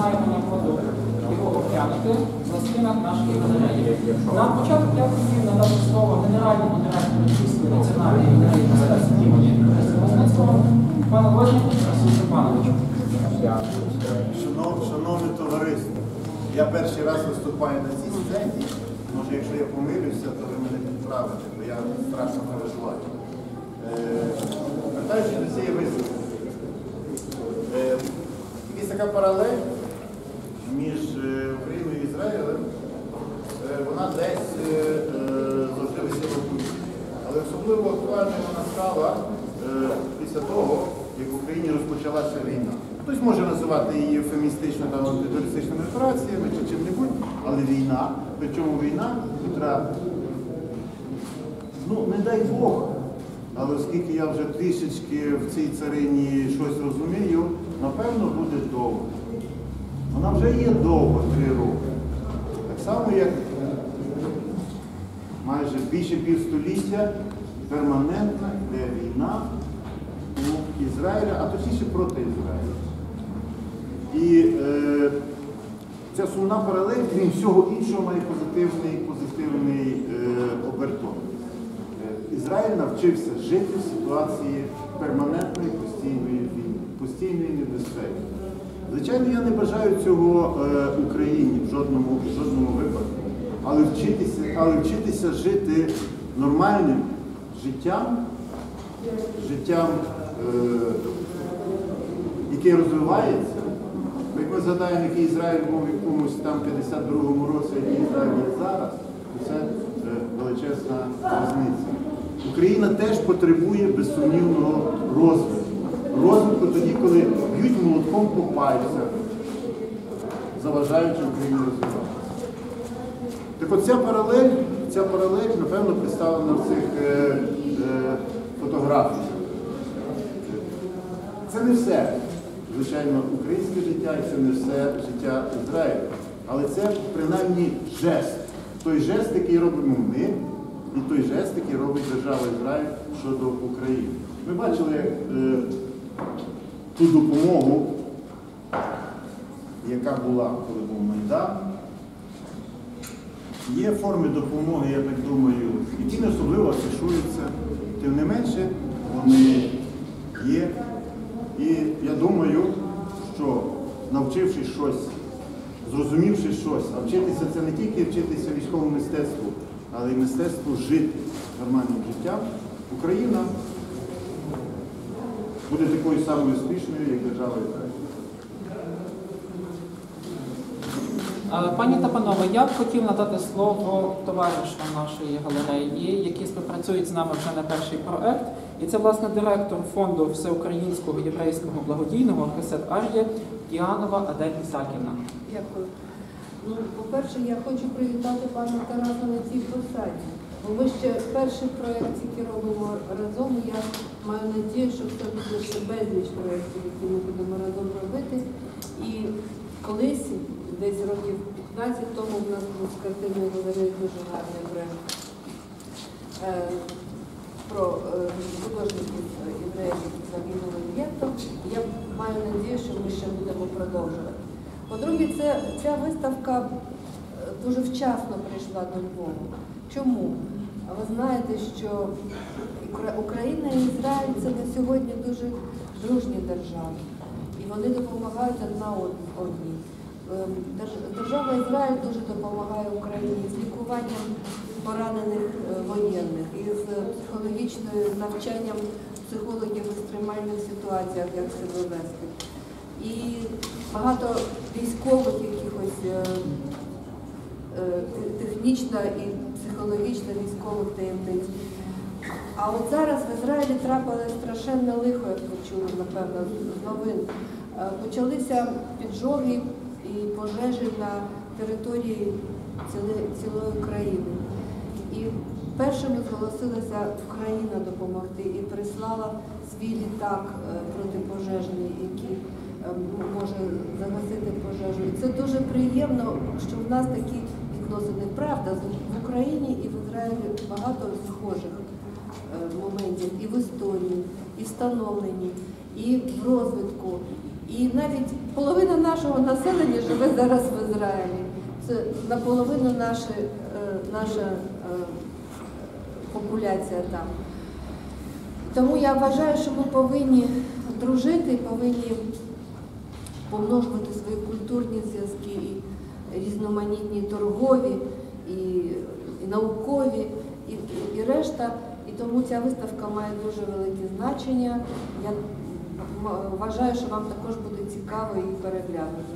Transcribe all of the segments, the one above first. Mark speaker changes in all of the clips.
Speaker 1: маємо нагоду його оглянути на стінах нашої галереї. На початок я хотів надати слово генеральному директору Київської національної галереї мистецтв імені Мистецтвого пану Возніку Тарасу Степановичу.
Speaker 2: Шановне товариство, я перший раз виступаю на цій сцені. Може, якщо я помилюся, то ви мене підправите, бо я страшно переживаю. Е, Вертаючись до цієї виставки, е, якась така паралель між е, Україною і Ізраїлем, е, вона десь е, завжди висіла в повітрі. Але особливо актуальною вона стала після того, як в Україні розпочалася війна. Хтось може називати її ефемістично та антитерористичними операціями чи чим-небудь, але війна, причому війна, яка, ну не дай Бог, але оскільки я вже трішечки в цій царині щось розумію, напевно буде довго. Вона вже є довго, три роки. Так само, як майже більше півстоліття перманентна йде війна у Ізраїля, а точніше проти Ізраїля. І е, ця сумна паралель, крім всього іншого, має позитивний, позитивний е, обертон. Ізраїль навчився жити в ситуації перманентної постійної війни, постійної небезпеки. Звичайно, я не бажаю цього е, Україні в жодному, в жодному випадку, але вчитися, але вчитися жити нормальним життям, життям, е, яке розвивається. Як ми згадаємо, який Ізраїль був в якомусь там 52-му році, який Ізраїль є зараз, то це е, величезна різниця. Україна теж потребує безсумнівного розвитку. Розвитку тоді, коли б'ють молотком по пальцях, заважаючи Україні розвиватися. Так от ця паралель, ця паралель, напевно, представлена в цих е, е, фотографіях. Це не все, звичайно, українське життя і це не все життя Ізраїлю. Але це принаймні жест. Той жест, який робимо ми, і той жест, який робить держава Ізраїль щодо України. Ми бачили е, ту допомогу, яка була, коли був Майдан. Є форми допомоги, я так думаю, які не особливо афішуються. Тим не менше, вони є. І я думаю, що навчившись щось, зрозумівши щось, а вчитися це не тільки вчитися військовому мистецтву, але й мистецтву жити нормальним життям, Україна буде такою самою успішною, як держава Ізраїль.
Speaker 1: Пані та панове, я б хотів надати слово товаришам нашої галереї, які співпрацюють з нами вже на перший проект. І це, власне, директор фонду всеукраїнського єврейського благодійного Хесед Ар'є Діанова Адель Ісаківна.
Speaker 3: Дякую. Ну, по-перше, я хочу привітати пана Тараса на цій посаді. Ми ще перший проєкт, який робимо разом. Я маю надію, що це буде ще безліч проєктів, які ми будемо разом робити. І колись, десь років 15 тому, в нас був з картиною галереї дуже гарний проєкт е, про е, художників євреїв загинули в'єтом. Я маю надію, що ми ще будемо продовжувати. По-друге, ця виставка е, дуже вчасно прийшла до Львова. Чому? А Ви знаєте, що Україна і Ізраїль це на сьогодні дуже дружні держави. І вони допомагають одна одній. Ем, Держава Ізраїль дуже допомагає Україні з лікуванням поранених е, воєнних, із е, психологічним навчанням психологів в екстремальних ситуаціях, як себе вести. І багато військових якихось е, е, технічна і психологічна військових таємниць. А от зараз в Ізраїлі трапилось страшенне лихо, як ви чули, напевно, з новин. Е, Почалися піджоги і пожежі на території цілої країни. І першими зголосилася Україна допомогти і прислала свій літак е, протипожежний, який е, може загасити пожежу. І це дуже приємно, що в нас такі відносини. Правда, в Україні і в Ізраїлі багато схожих е, моментів і в історії, і в становленні, і в розвитку. І навіть половина нашого населення живе зараз в Ізраїлі. Це наполовину е, наша е, популяція там. Тому я вважаю, що ми повинні дружити, повинні помножувати свої культурні зв'язки, різноманітні торгові, і, і наукові, і, і, решта. І тому ця виставка має дуже велике значення. Я вважаю, що вам також буде цікаво її переглянути.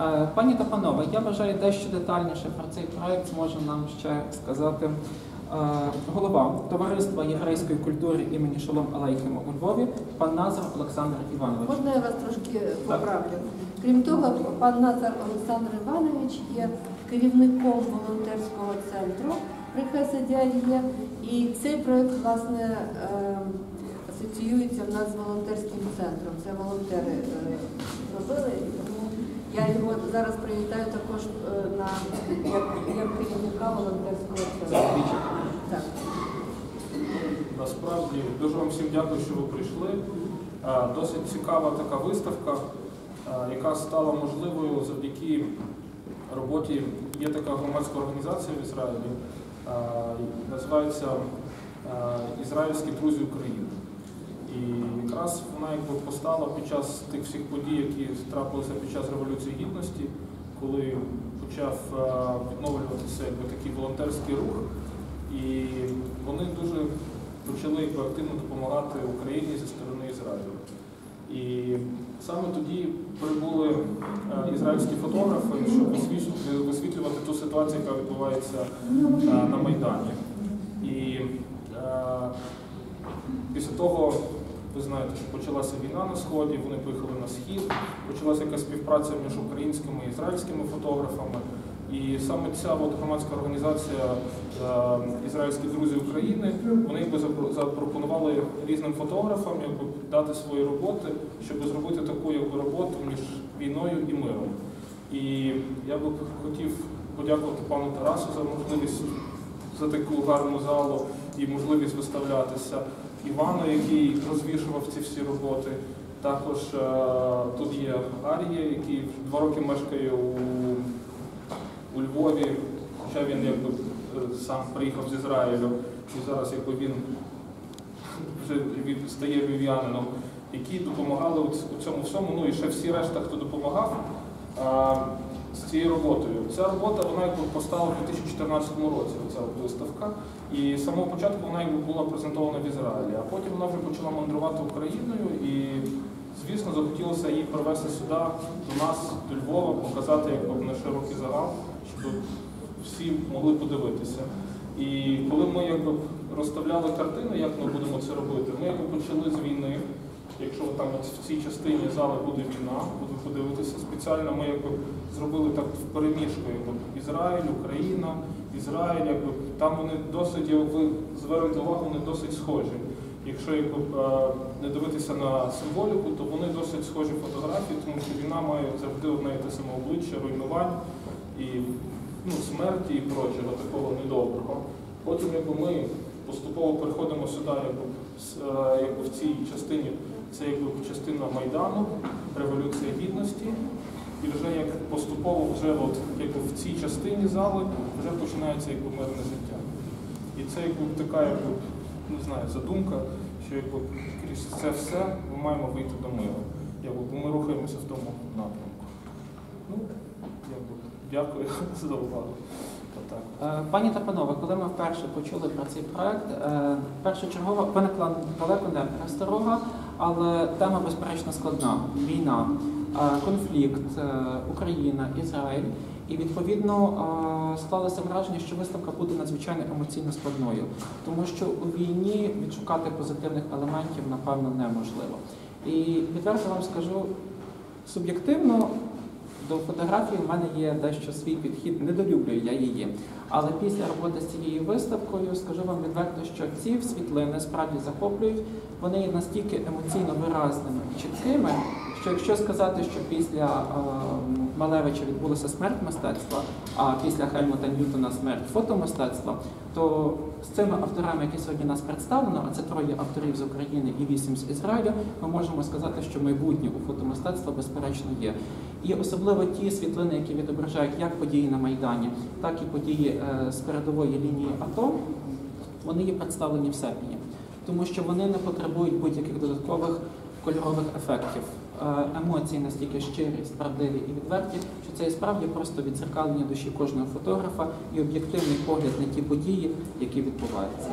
Speaker 1: Е, Пані та панове, я вважаю дещо детальніше про цей проект зможе нам ще сказати голова товариства єврейської культури імені Шолом Алейхема у Львові, пан Назар Олександр Іванович.
Speaker 3: Можна я вас трошки поправлю? Крім того, пан Назар Олександр Іванович є керівником волонтерського центру при Хеседі Алія. І цей проєкт, власне, е, асоціюється в нас з волонтерським центром. Це волонтери е, робили. Тому я його зараз привітаю також е, на як, як керівника волонтерського центру.
Speaker 4: Насправді дуже вам всім дякую, що ви прийшли. Е, Досить цікава така виставка, е, яка стала можливою завдяки роботі. Є така громадська організація в Ізраїлі, е, називається Ізраїльські друзі України. І якраз вона якби постала під час тих всіх подій, які трапилися під час Революції Гідності, коли почав відновлюватися якби, такий волонтерський рух. І вони дуже почали активно допомагати Україні зі сторони Ізраїлю. І саме тоді прибули е, ізраїльські фотографи, щоб висвітлювати, висвітлювати ту ситуацію, яка відбувається е, на Майдані. І е, після того, ви знаєте, що почалася війна на Сході, вони поїхали на схід, почалася якась співпраця між українськими і ізраїльськими фотографами. І саме ця от громадська організація е, Ізраїльські друзі України, вони запро- запропонували різним фотографам якби, дати свої роботи, щоб зробити таку якби, роботу між війною і миром. І я би хотів подякувати пану Тарасу за можливість за таку гарну залу і можливість виставлятися. Івану, який розвішував ці всі роботи. Також е, тут є Арія, який два роки мешкає у, у Львові, хоча він якби е, сам приїхав з Ізраїлю, і зараз якби він вже стає львів'янином, які допомагали у цьому всьому. Ну і ще всі решта, хто допомагав а, з цією роботою. Ця робота вона якби постала в 2014 році. Ця виставка. І з самого початку вона якби була презентована в Ізраїлі, а потім вона вже почала мандрувати Україною і, звісно, захотілося її привезти сюди, до нас, до Львова, показати якби на широкий загал, щоб всі могли подивитися. І коли ми якби розставляли картини, як ми будемо це робити, ми якби почали з війни. Якщо там от в цій частині зали буде війна, буде подивитися спеціально, ми якби зробили так в переміжку, Ізраїль, Україна, Ізраїль, якби там вони досить, як ви звернете увагу, вони досить схожі. Якщо якби, е, не дивитися на символіку, то вони досить схожі фотографії, тому що війна має завжди одне і те саме обличчя, руйнувань і ну, смерті і прочого такого недоброго. Потім якби ми поступово переходимо сюди, якби, е, якби в цій частині, це якби частина Майдану, Революція Гідності. І вже як поступово вже от, якби в цій частині зали вже починається якби мирне життя. І це якби така, якби, не знаю, задумка, що якби крізь це все ми маємо вийти до миру. Якби, ми рухаємося в тому напрямку. Ну, якби, дякую за увагу.
Speaker 1: Е, Пані та панове, коли ми вперше почули про цей проект, е, першочергово виникла далеко не просторога, але тема безперечно складна: війна, е, конфлікт, Україна, Ізраїль. І відповідно склалося враження, що виставка буде надзвичайно емоційно складною, тому що у війні відшукати позитивних елементів напевно неможливо. І відверто вам скажу суб'єктивно. До фотографії в мене є дещо свій підхід, недолюблюю я її. Але після роботи з цією виставкою скажу вам відверто, що ці світлини справді захоплюють. Вони є настільки емоційно виразними і чіткими, що якщо сказати, що після е, Малевича відбулася смерть мистецтва, а після Хельмута Ньютона смерть фотомистецтва, то з цими авторами, які сьогодні нас представлено, а це троє авторів з України і вісім з Ізраїлю, ми можемо сказати, що майбутнє у фотомистецтва безперечно є. І особливо ті світлини, які відображають як події на Майдані, так і події е, з передової лінії АТО, вони є представлені в серпні, тому що вони не потребують будь-яких додаткових кольорових ефектів. Е, Емоції настільки щирі, справдиві і відверті, що це і справді просто відзеркалення душі кожного фотографа і об'єктивний погляд на ті події, які відбуваються.